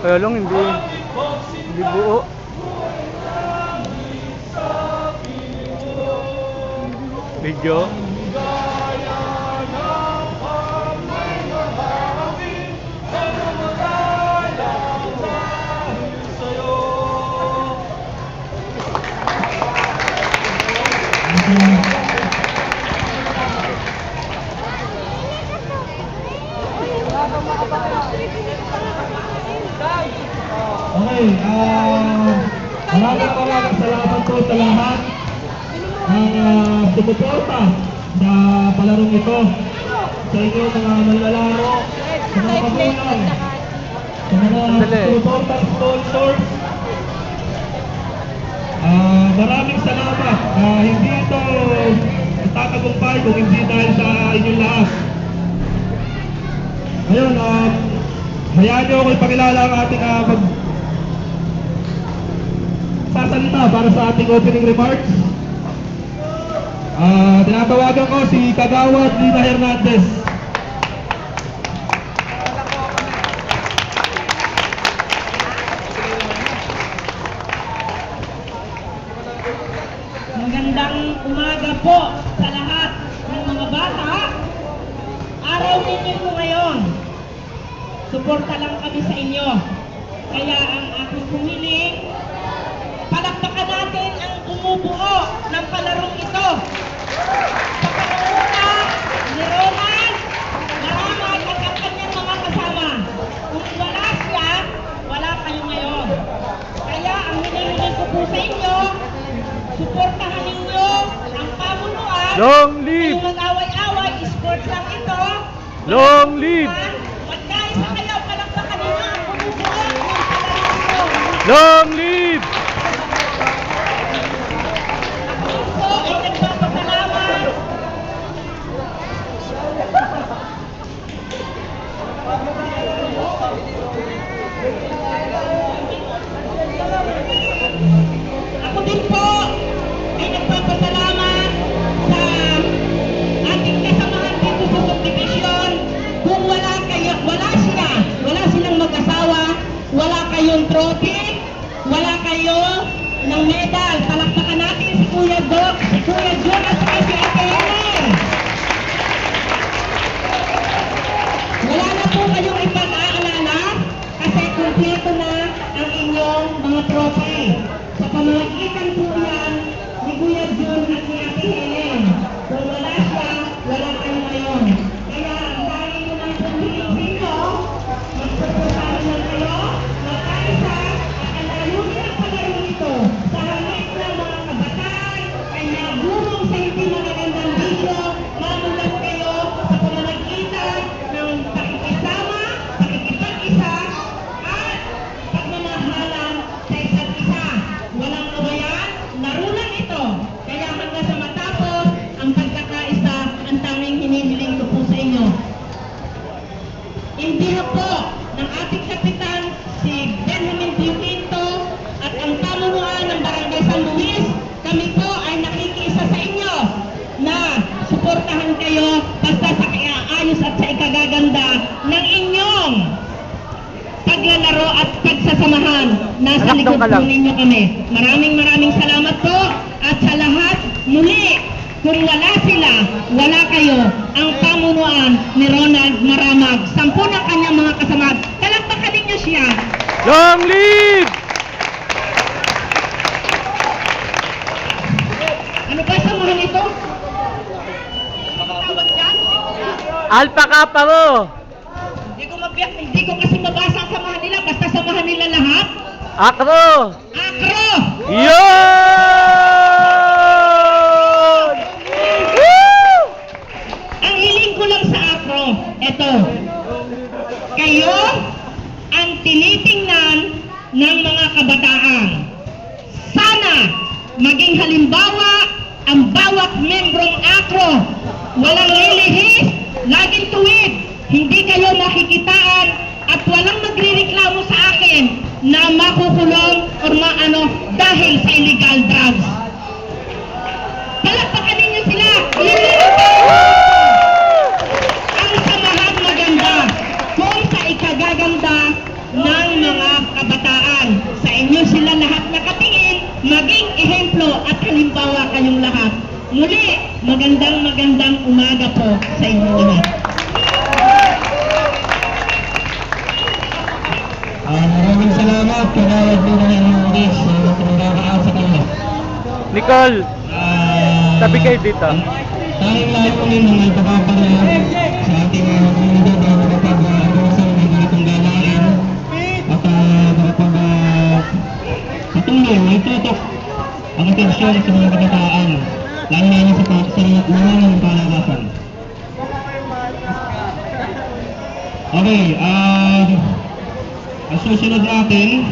Kaya lang hindi hindi buo. Video. Okay, ah maraming maraming salamat po sa lahat ng uh, sumuporta sa palarong ito. Sa inyo mga manlalaro, sa mga magulang, sa mga sumuporta sponsors. Ah, maraming salamat. Ah, hindi ito tatagumpay kung hindi dahil sa inyong lahat. Ngayon, um, hayaan niyo ako ipakilala ang ating uh, mag sasalita para sa ating opening remarks. Ah, tinatawagan ko si Kagawad Lina Hernandez. Magandang umaga po sa lahat ng mga bata. Araw ninyo po ngayon. Suporta lang kami sa inyo. Kaya ang aking humiling, natin ang umubuo ng palarong ito. Sa pangunguna ni Roman, Maramag at ang kanyang mga kasama. Kung wala siya, wala kayo ngayon. Kaya ang hinihiling ko po sa inyo, suportahan ninyo ang pamunuan. Long live! Yung mag-away-away, sports lang ito. Long live! Magkaisa kayo, palakpakan ninyo ang bumubuo ng palarong ito. Long live! Ako din po ay sa ating kasamahan dito sa subdivision. Kung wala kayo, wala siya, wala silang mag-asawa, wala kayong trophy, wala kayo ng medal. Palakpakan natin si Kuya Doc, si Kuya Jonas Sa pamamagitan po yan ni Kuya Jun at ni Ate Helen. Kung wala siya, wala kayo ngayon. Kaya ang dami mo ng pumili sa inyo, magpupuntahan lang kayo, magkaisa, at ang layunin ng pagkaroon ito sa hangit ng mga kabataan ay nagulong sa hindi magagandang bisyo, mamulat Na po ng ating kapitan si Benjamin Piuquinto at ang pamunuan ng Barangay San Luis, kami po ay nakikisa sa inyo na suportahan kayo basta sa ayos at sa ikagaganda ng inyong paglalaro at pagsasamahan. Nasa likod po ninyo kami. Maraming maraming salamat po at sa lahat muli kung wala sila, wala kayo, ang pamunuan ni Ronald Maramag. Sampu ng kanyang mga kasama. Palakpakan ninyo siya. Long live! Ano ba samahan ito? Tawag dyan? Alpha Kappa mo! Hindi ko mabiyak, hindi ko kasi mabasa ang samahan nila. Basta samahan nila lahat. Akro! Akro! Yun! Maging halimbawa ang bawat membrong Akro. Walang lilihis, laging tuwid. Hindi kayo makikitaan at walang magrireklamo sa akin na makukulong or maano dahil sa illegal drugs. Palakpakan ninyo sila! Ililigtas tayo! ang samahan maganda kung sa ikagaganda ng mga lahat. Muli, magandang magandang umaga po sa inyo lahat. Ah, maraming salamat. Pinawag mo na yung English. Sa pagkakaan sa kanila. Nicole, Ah, Tabi kayo dito. Tayong layunin ng nagpapapalaya sa ating mga komunidad na makapag-ano sa mga ganitong galain at uh, makapag uh, itutok ang atensyon sa mga kabataan lalo na sa sa mga palakasan. Okay, um, ang susunod natin